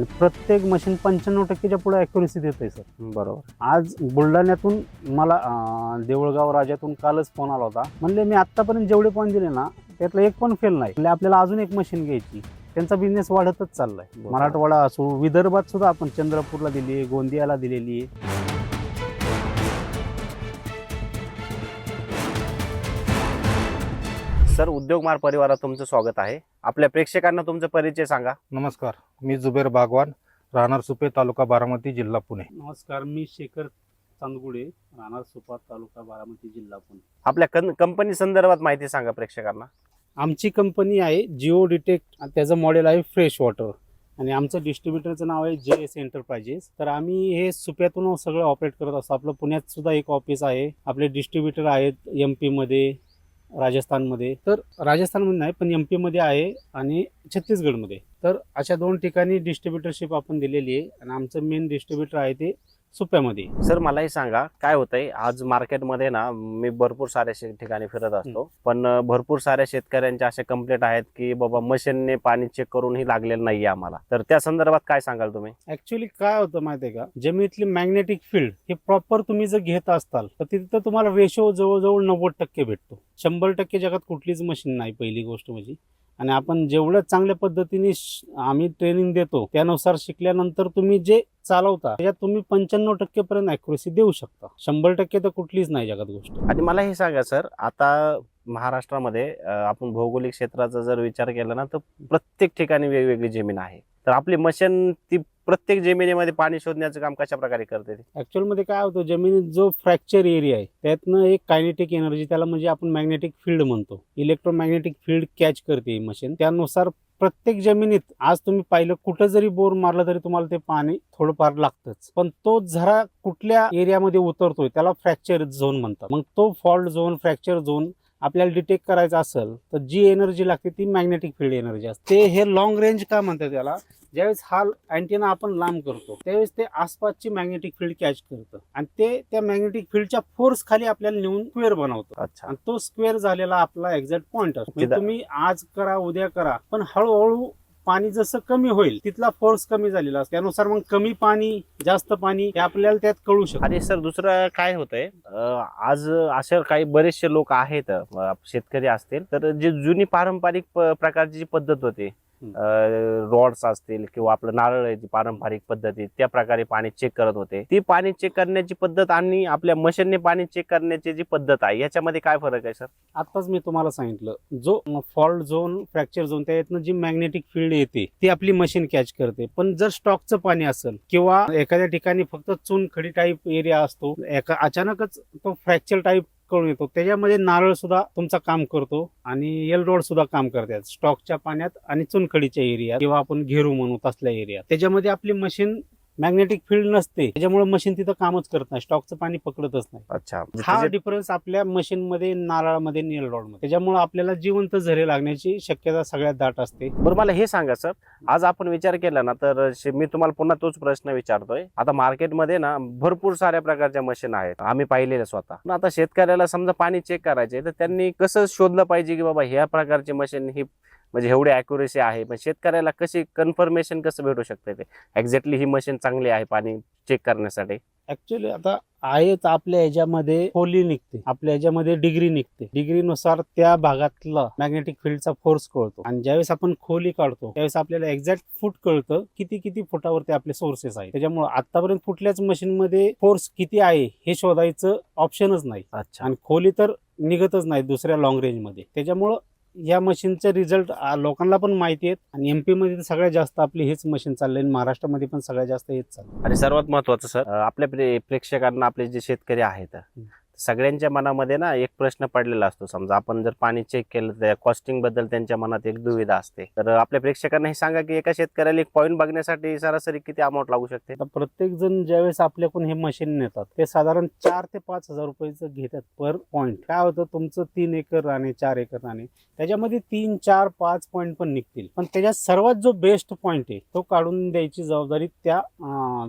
आणि प्रत्येक मशीन पंच्याण्णव टक्केच्या पुढे अॅक्युरेसी देत आहे सर बरोबर. आज बुलढाण्यातून मला अं, देऊळगाव राजातून कालच फोन आला होता. म्हणले मी आतापर्यंत जेवढे पॉईंट दिले ना त्यातलं एक पण फेल नाही. आपल्याला अजून एक मशीन घ्यायची. त्यांचा बिझनेस वाढतच चाललाय. बरोबर. मराठवाडा असो विदर्भात सुद्धा आपण चंद्रपूरला दिली गोंदियाला दिलेली आहे सर उद्योगमार परिवारात तुमचं स्वागत आहे. आपल्या प्रेक्षकांना तुमचा परिचय सांगा. नमस्कार मी जुबेर बागवान राहणार सुपे तालुका बारामती जिल्हा पुणे. नमस्कार मी शेखर चांदगुडे राहणार सुपार तालुका बारामती जिल्हा पुणे. आपल्या कं कंपनी संदर्भात माहिती सांगा प्रेक्षकांना. आमची कंपनी आहे जिओ डिटेक्ट त्याचं मॉडेल आहे फ्रेश वॉटर. आणि आमचं डिस्ट्रीब्युटरचं नाव आहे जे एस एंटरप्राइजेस. तर आम्ही हे सुप्यातून सगळं ऑपरेट करत असतो. आपलं पुण्यात सुद्धा एक ऑफिस आहे. आपले डिस्ट्रीब्युटर आहेत एम पीमध्ये राजस्थानमध्ये. तर राजस्थानमध्ये नाही पण एम पीमध्ये आहे आणि छत्तीसगडमध्ये. तर अशा दोन ठिकाणी डिस्ट्रीब्युटरशिप आपण दिलेली आहे. आणि आमचं मेन डिस्ट्रीब्युटर आहे ते सुप्यामध्ये. सर मलाही सांगा काय होतंय? आज मार्केटमध्ये ना मी भरपूर साऱ्या ठिकाणी फिरत असतो. पण भरपूर साऱ्या शेतकऱ्यांच्या अशा कंप्लेंट आहेत की बाबा मशीनने पाणी चेक करूनही लागलेलं नाहीये आम्हाला. तर त्या संदर्भात काय सांगाल तुम्ही? ऍक्च्युली काय होतं माहितीये का? जमिनीतली मॅग्नेटिक फील्ड हे प्रॉपर तुम्ही जर घेत असताल तर तिथं तुम्हाला रेशो जवळजवळ नव्वद टक्के भेटतो. शंभर टक्के जगात कुठलीच मशीन नाही पहिली गोष्ट म्हणजे. आणि आपण जेवढ्या चांगल्या पद्धतीने आम्ही ट्रेनिंग देतो त्यानुसार शिकल्यानंतर तुम्ही जे चालवता त्याच्यात तुम्ही पंच्याण्णव टक्के पर्यंत अॅक्युरेसी देऊ शकता. शंभर टक्के तर कुठलीच नाही जगात गोष्ट. आणि मला हे सांगा सर आता महाराष्ट्रामध्ये आपण भौगोलिक क्षेत्राचा जर विचार केला ना तर प्रत्येक ठिकाणी वेगवेगळी जमीन आहे. तर आपली मशीन ती प्रत्येक जमिनीमध्ये पाणी शोधण्याचं काम कशा प्रकारे करते? ऍक्च्युअलमध्ये काय होतं जमिनीत जो फ्रॅक्चर एरिया आहे त्यातनं एक कायनेटिक एनर्जी त्याला म्हणजे आपण मॅग्नेटिक फील्ड म्हणतो. इलेक्ट्रोमॅग्नेटिक फील्ड कॅच करते ही मशीन त्यानुसार प्रत्येक जमिनीत आज तुम्ही पाहिलं कुठं जरी बोर मारलं तरी तुम्हाला ते पाणी थोडंफार लागतंच. पण तो झरा कुठल्या एरियामध्ये उतरतोय त्याला फ्रॅक्चर झोन म्हणतात. मग तो फॉल्ट झोन फ्रॅक्चर झोन आपल्याला डिटेक्ट करायचा असेल तर जी एनर्जी लागते ती मॅग्नेटिक फील्ड एनर्जी असते. ते हे लॉंग रेंज का म्हणतात त्याला ज्यावेळेस हा अँटेना आपण लांब करतो त्यावेळेस ते आसपासची मॅग्नेटिक फील्ड कॅच करतं. आणि ते त्या मॅग्नेटिक फील्डच्या फोर्स खाली आपल्याला नेऊन स्क्वेअर बनवतं. अच्छा. आणि तो स्क्वेअर झालेला आपला एक्झॅक्ट पॉइंट असतो. म्हणजे तुम्ही आज करा उद्या करा पण हळूहळू पाणी जसं कमी होईल तिथला फोर्स कमी झालेला असतो. त्यानुसार मग कमी पाणी जास्त पाणी हे आपल्याला त्यात कळू शकतं. आणि सर दुसरं काय होतंय? आज असे काही बरेचसे लोक आहेत शेतकरी असतील तर जे जुनी पारंपरिक प्रकारची जी पद्धत होती रॉड्स असतील किंवा आपलं नारळ आहे जी पारंपरिक पद्धती त्या प्रकारे पाणी चेक करत होते. ती पाणी चेक करण्याची पद्धत आणि आपल्या मशीनने पाणी चेक करण्याची जी पद्धत आहे याच्यामध्ये काय फरक आहे सर? आताच मी तुम्हाला सांगितलं जो फॉल्ट झोन फ्रॅक्चर झोन त्यातनं जी मॅग्नेटिक फील्ड येते ती आपली मशीन कॅच करते. पण जर स्टॉकचं पाणी असेल किंवा एखाद्या ठिकाणी फक्त चुनखडी टाईप एरिया असतो एका अचानकच तो फ्रॅक्चर टाईप कळून येतो त्याच्यामध्ये नारळ सुद्धा तुमचा काम करतो आणि एल रोड सुद्धा काम करतात. स्टॉकच्या पाण्यात आणि चुनखडीच्या एरियात किंवा आपण घेरू म्हणू तसल्या एरियात. त्याच्यामध्ये आपली मशीन मॅग्नेटिक फील्ड नसते. त्याच्यामुळे मशीन तिथं कामच करत नाही. स्टॉकचं पाणी पकडतच नाही. अच्छा. म्हणजे हा डिफरन्स आपल्या मशीन मध्ये नारळामध्ये नील रॉडमध्ये. त्याच्यामुळे आपल्याला जिवंत झरे लागण्याची शक्यता सगळ्यात दाट असते. बरं मला हे सांगा सर. आज आपण विचार केला ना तर मी तुम्हाला पुन्हा तोच प्रश्न विचारतोय. आता मार्केटमध्ये ना भरपूर साऱ्या प्रकारच्या मशीन आहेत. आम्ही पाहिलेल्या स्वतः. आता शेतकऱ्याला समजा पाणी चेक करायचे तर त्यांनी कसं शोधलं पाहिजे की बाबा ह्या प्रकारची मशीन ही म्हणजे एवढी अॅक्युरेसी आहे. पण शेतकऱ्याला कशी कन्फर्मेशन कसं भेटू शकते ते? एक्झॅक्टली ही मशीन चांगली आहे पाणी चेक करण्यासाठी. ऍक्च्युली आता आहेच आपल्या ह्याच्यामध्ये खोली निघते. आपल्या ह्याच्यामध्ये डिग्री निघते. डिग्रीनुसार त्या भागातला मॅग्नेटिक फील्डचा फोर्स कळतो. आणि ज्यावेळेस आपण खोली काढतो त्यावेळेस आपल्याला एक्झॅक्ट फूट कळतं किती किती फुटावरती आपले सोर्सेस आहेत. त्याच्यामुळे आतापर्यंत कुठल्याच मशीन मध्ये फोर्स किती आहे हे शोधायचं ऑप्शनच नाही. अच्छा. आणि खोली तर निघतच नाही दुसऱ्या लॉंग रेंजमध्ये. त्याच्यामुळं या मशीनचे रिझल्ट लोकांना पण माहिती आहेत आणि एमपी मध्ये तर सगळ्यात जास्त आपली हेच मशीन चालले आणि महाराष्ट्रामध्ये पण सगळ्यात जास्त हेच चाललं आणि सर्वात महत्वाचं सर आपल्या प्रे- प्रेक्षकांना आपले जे शेतकरी आहेत सगळ्यांच्या मनामध्ये ना एक प्रश्न पडलेला असतो. समजा आपण जर पाणी चेक केलं तर कॉस्टिंगबद्दल त्यांच्या मनात एक दुविधा असते. तर आपल्या प्रेक्षकांना हे सांगा की एका शेतकऱ्याला एक पॉईंट बघण्यासाठी सरासरी किती अमाऊंट लागू शकते? प्रत्येक जण ज्यावेळेस आपल्याकडून हे मशीन नेतात ते साधारण चार ते पाच हजार रुपयाचं घेतात पर पॉईंट काय होतं तुमचं तीन एकर राणे चार एकर राणे त्याच्यामध्ये तीन चार पाच पॉईंट पण निघतील. पण त्याच्यात सर्वात जो बेस्ट पॉईंट आहे तो काढून द्यायची जबाबदारी त्या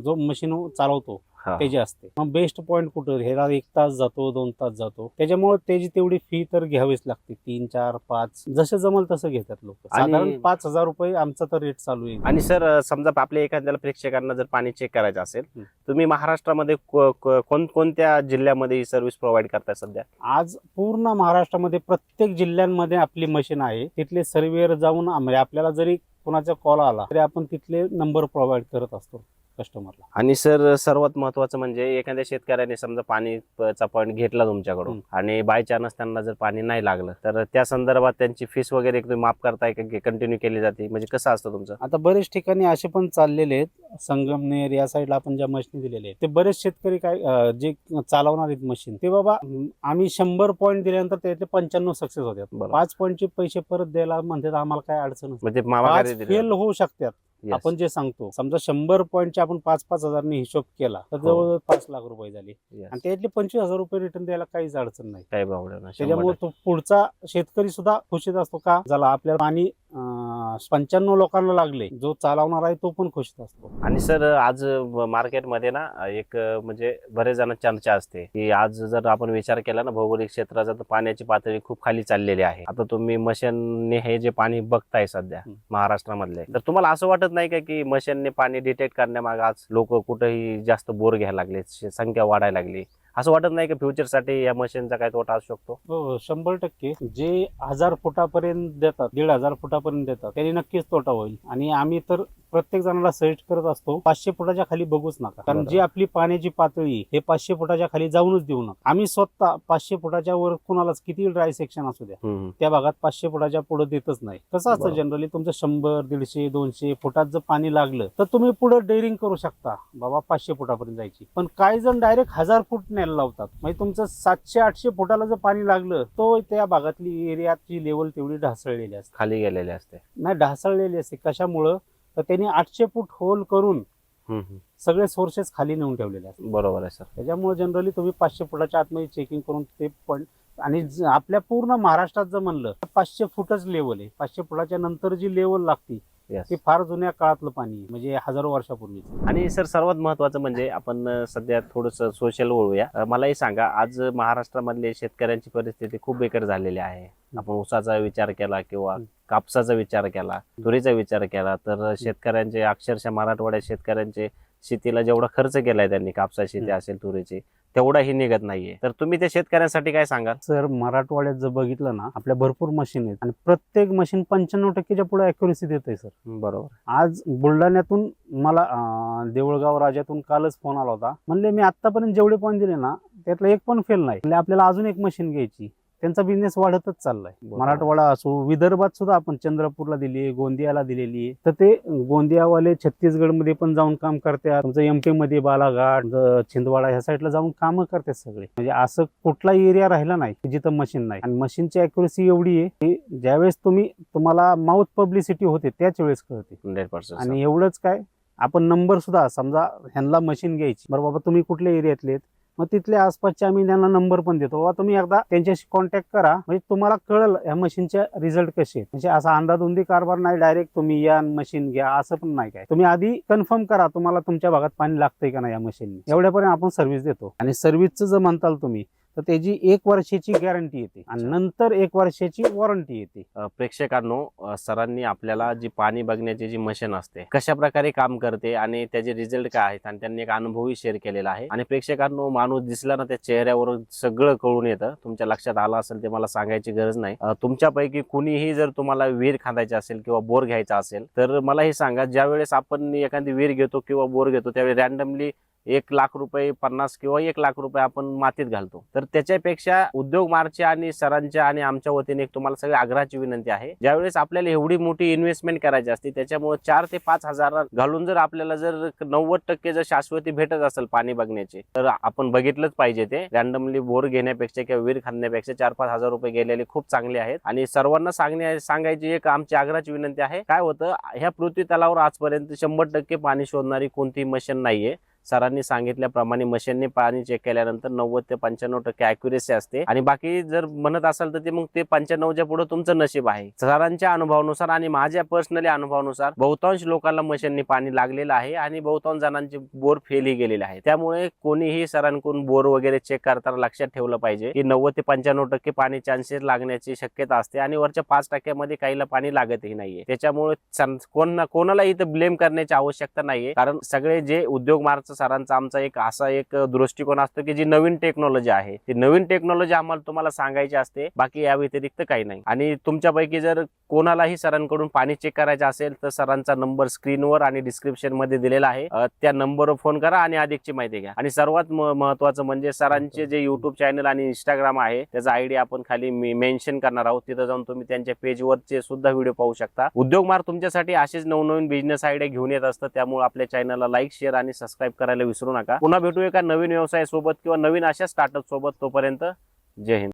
जो मशीन चालवतो. त्याची असते. मग बेस्ट पॉईंट कुठं? ह्याला एक तास जातो दोन तास जातो. त्याच्यामुळे त्याची तेवढी फी तर घ्यावीच लागते. तीन चार पाच. जसे जमल तसं घेतात लोक. साधारण पाच हजार रुपये आमचा तर रेट चालू आहे. आणि सर समजा आपल्या एखाद्याला प्रेक्षकांना जर पाणी चेक करायचं असेल हं. तुम्ही महाराष्ट्रामध्ये को- को- कोणकोणत्या जिल्ह्यामध्ये ही सर्व्हिस प्रोव्हाइड करताय सध्या? आज पूर्ण महाराष्ट्रामध्ये प्रत्येक जिल्ह्यांमध्ये आपली मशीन आहे. तिथले सर्वेअर जाऊन म्हणजे आपल्याला जरी कोणाचा कॉल आला तरी आपण तिथले नंबर प्रोव्हाइड करत असतो. कस्टमरला आणि सर सर्वात महत्वाचं म्हणजे एखाद्या शेतकऱ्याने समजा पाणीचा पॉईंट घेतला तुमच्याकडून. आणि बाय चान्स त्यांना जर पाणी नाही लागलं तर त्या संदर्भात त्यांची फीस वगैरे तुम्ही माफ करताय का? कंटिन्यू केली जाते. म्हणजे कसं असतं तुमचं? आता बरेच ठिकाणी असे पण चाललेले आहेत. संगमनेर या साईडला आपण ज्या मशीन दिलेले आहेत ते बरेच शेतकरी काय जे चालवणार आहेत मशीन ते बाबा आम्ही शंभर पॉईंट दिल्यानंतर त्यातले पंच्याण्णव सक्सेस होतात. पाच पॉईंटचे पैसे परत द्यायला म्हणतात आम्हाला काय अडचण. म्हणजे फेल होऊ शकतात. Yes. आपण जे सांगतो समजा शंभर पॉईंटचे आपण पाच पाच हजारने हिशोब केला तर हो. जवळजवळ पाच लाख रुपये झाले Yes. आणि त्यातले पंचवीस हजार रुपये रिटर्न द्यायला काहीच अडचण नाही काही प्रॉब्लेम नाही शंभर त्याच्यामुळे तो पुढचा शेतकरी सुद्धा खुशीत असतो का झाला आपल्याला पाणी पंच्याण्णव लोकांना लागले जो चालवणार आहे तो पण खुशीत असतो. आणि सर आज मार्केटमध्ये ना एक म्हणजे बरेच जण चर्चा असते की आज जर आपण विचार केला ना भौगोलिक क्षेत्राचा तर पाण्याची पातळी खूप खाली चाललेली आहे आता तुम्ही मशीनने हे जे पाणी बघताय सध्या. महाराष्ट्रामधले तर तुम्हाला असं वाटत नाही का की मशीनने पाणी डिटेक्ट करण्यामागे आज लोक कुठेही जास्त बोर घ्यायला लागले संख्या वाढायला लागली असं वाटत नाही का फ्युचरसाठी या मशीनचा काय तोटा असू शकतो. हो, हो शंभर टक्के. जे हजार फुटापर्यंत देतात दीड हजार फुटापर्यंत देतात त्यांनी नक्कीच तोटा होईल. आणि आम्ही तर प्रत्येक जणाला सजेस्ट करत असतो. पाचशे फुटाच्या खाली बघूच नका. कारण. जी आपली पाण्याची पातळी हे पाचशे फुटाच्या खाली जाऊनच देऊ नका. आम्ही स्वतः पाचशे फुटाच्या वर कुणालाच किती ड्राय सेक्शन असू द्या. त्या भागात पाचशे फुटाच्या पुढे देतच नाही. कसं असतं. जनरली तुमचं शंभर दीडशे दोनशे फुटात जर पाणी लागलं तर तुम्ही पुढे डेअरिंग करू शकता. बाबा पाचशे फुटापर्यंत जायची. पण काही जण डायरेक्ट हजार फूट न्यायला लावतात. म्हणजे तुमचं सातशे आठशे फुटाला जर पाणी लागलं तो त्या भागातली एरियाची लेवल तेवढी ढासळलेली असते. खाली गेलेले असते. नाही ढासळलेली असते. कशामुळं? तर त्यांनी आठशे फूट होल करून. सगळे सोर्सेस खाली नेऊन ठेवलेले असतात. बरोबर आहे सर. त्याच्यामुळे जनरली तुम्ही पाचशे फुटाच्या आतमध्ये चेकिंग करून ते पण आणि आपल्या पूर्ण महाराष्ट्रात जर म्हणलं तर पाचशे फुटच लेवल आहे. पाचशे फुटाच्या नंतर जी लेवल लागती Yes. ती फार जुन्या काळातलं पाणी आहे म्हणजे हजारो वर्षापूर्वी आणि सर सर्वात महत्वाचं म्हणजे आपण अ, सध्या थोडस सोशल वळूया. अ, मलाही सांगा आज महाराष्ट्रामधले शेतकऱ्यांची परिस्थिती खूप बेकार झालेली आहे. आपण ऊसाचा विचार केला किंवा हं. कापसाचा विचार केला तुरीचा विचार केला तर शेतकऱ्यांचे अक्षरशः मराठवाड्यात शेतकऱ्यांचे शेतीला जेवढा खर्च केलाय त्यांनी कापसा शेती. असेल तुरीची तेवढाही निघत नाहीये. तर तुम्ही त्या शेतकऱ्यांसाठी काय सांगाल? सर मराठवाड्यात जर बघितलं ना आपल्या भरपूर मशीन आहेत आणि प्रत्येक मशीन पंच्याण्णव टक्केच्या पुढे अॅक्युरेसी देत आहे सर बरोबर. आज बुलढाण्यातून मला देऊळगाव राजातून कालच फोन आला होता. म्हणले मी आतापर्यंत जेवढे पॉईंट दिले ना त्यातलं एक पण फेल नाही. म्हणजे आपल्याला अजून एक मशीन घ्यायची. त्यांचा बिझनेस वाढतच चाललाय. मराठवाडा असो विदर्भात सुद्धा आपण चंद्रपूरला दिली आहे गोंदियाला दिलेली आहे तर ते गोंदियावाले छत्तीसगडमध्ये पण जाऊन काम करतात. तुमचं एमपी मध्ये बालाघाट छिंदवाडा ह्या साईडला जाऊन कामं करतात सगळे. म्हणजे असं कुठला एरिया राहिला नाही की जिथं मशीन नाही. आणि मशीनची अॅक्युरेसी एवढी आहे की ज्यावेळेस तुम्ही तुम्हाला माउथ पब्लिसिटी होते त्याच वेळेस कळते. हंड्रेड पर्सेंट आणि एवढंच काय आपण नंबर सुद्धा समजा ह्यांना मशीन घ्यायची. बरं बाबा तुम्ही कुठल्या एरियातले आहेत? मग तिथल्या आसपासचे आम्ही त्यांना नंबर पण देतो. बाबा तुम्ही एकदा त्यांच्याशी कॉन्टॅक्ट करा. म्हणजे तुम्हाला कळलं या मशीनचे रिझल्ट कसे म्हणजे असा अंदाधुंदी कारभार नाही डायरेक्ट तुम्ही या मशीन घ्या असं पण नाही काय. तुम्ही आधी कन्फर्म करा तुम्हाला तुमच्या भागात पाणी लागतंय का नाही या मशीनने एवढ्यापर्यंत आपण सर्व्हिस देतो. आणि सर्व्हिसचं जर म्हणताल तुम्ही तर त्याची एक वर्षाची गॅरंटी येते. आणि नंतर एक वर्षाची वॉरंटी येते. प्रेक्षकांनो सरांनी आपल्याला जी पाणी बघण्याची जी मशीन असते कशा प्रकारे काम करते आणि त्याचे रिझल्ट काय आहेत आणि त्यांनी एक अनुभवही शेअर केलेला आहे. आणि प्रेक्षकांनो माणूस दिसला ना त्या चेहऱ्यावर सगळं कळून येतं. तुमच्या लक्षात आलं असेल ते मला सांगायची गरज नाही. तुमच्यापैकी कुणीही जर तुम्हाला विहीर खांदायची असेल किंवा बोर घ्यायचा असेल तर मला हे सांगा ज्या वेळेस आपण एखादी विहीर घेतो किंवा बोर घेतो त्यावेळी रॅन्डमली एक लाख रुपये पन्नास किंवा एक लाख रुपये आपण मातीत घालतो. तर त्याच्यापेक्षा उद्योग मार्चे आणि सरांच्या आणि आमच्या वतीने तुम्हाला सगळी आग्रहाची विनंती आहे. ज्यावेळेस आपल्याला एवढी मोठी इन्व्हेस्टमेंट करायची असते त्याच्यामुळे चार ते पाच हजार घालून जर आपल्याला जर नव्वद टक्के जर शाश्वती भेटत असेल पाणी बघण्याची तर आपण बघितलंच पाहिजे ते. रॅन्डमली बोर घेण्यापेक्षा किंवा विहीर खांदण्यापेक्षा चार पाच हजार रुपये गेलेले खूप चांगले आहेत. आणि सर्वांना सांगण्या सांगायची एक आमची आग्रहाची विनंती आहे. काय होतं ह्या पृथ्वी तलावर आजपर्यंत शंभर टक्के पाणी शोधणारी कोणतीही मशीन नाहीये. सरांनी सांगितल्याप्रमाणे मशीनने पाणी चेक केल्यानंतर नव्वद ते पंच्याण्णव टक्के अॅक्युरेसी असते. आणि बाकी जर म्हणत असाल तर ते मग ते पंच्याण्णवच्या पुढे तुमचं नशीब आहे. सरांच्या अनुभवानुसार आणि माझ्या पर्सनली अनुभवानुसार बहुतांश लोकांना मशीनने पाणी लागलेलं आहे आणि बहुतांश जणांचे बोर फेलही गेलेले आहे. त्यामुळे कोणीही सरांकडून बोर वगैरे चेक करताना लक्षात ठेवलं पाहिजे की नव्वद ते पंच्याण्णव टक्के पाणी चान्सेस लागण्याची शक्यता असते आणि वरच्या पाच टक्क्यामध्ये काहीला पाणी लागतही नाहीये. त्याच्यामुळे कोणालाही कोण कोणाला इथं ब्लेम करण्याची आवश्यकता नाहीये. कारण सगळे जे उद्योग मार्गचा सरांचा आमचा एक असा एक दृष्टिकोन असतो की जी नवीन टेक्नॉलॉजी आहे. ती नवीन टेक्नॉलॉजी आम्हाला तुम्हाला सांगायची असते बाकी या व्यतिरिक्त काही नाही. आणि तुमच्यापैकी जर कोणालाही सरांकडून पाणी चेक करायचं असेल तर सरांचा नंबर स्क्रीनवर आणि डिस्क्रिप्शनमध्ये दिलेला आहे. त्या नंबरवर फोन करा आणि अधिकची माहिती घ्या. आणि सर्वात महत्वाचं म्हणजे सरांचे जे युट्यूब चॅनल आणि इंस्टाग्राम आहे त्याचा आयडी आपण खाली मेन्शन करणार आहोत. तिथं जाऊन तुम्ही त्यांच्या पेजवरचे सुद्धा व्हिडिओ पाहू शकता. उद्योग मार्ग तुमच्यासाठी असेच नवनवीन बिझनेस आयडिया घेऊन येत असतं. त्यामुळे आपल्या चॅनलला लाईक शेअर आणि सबस्क्राईब करायला विसरू नका. पुन्हा भेटू एका नवीन व्यवसाय सोबत किंवा नवीन अशा स्टार्टअप सोबत तोपर्यंत. जय हिंद.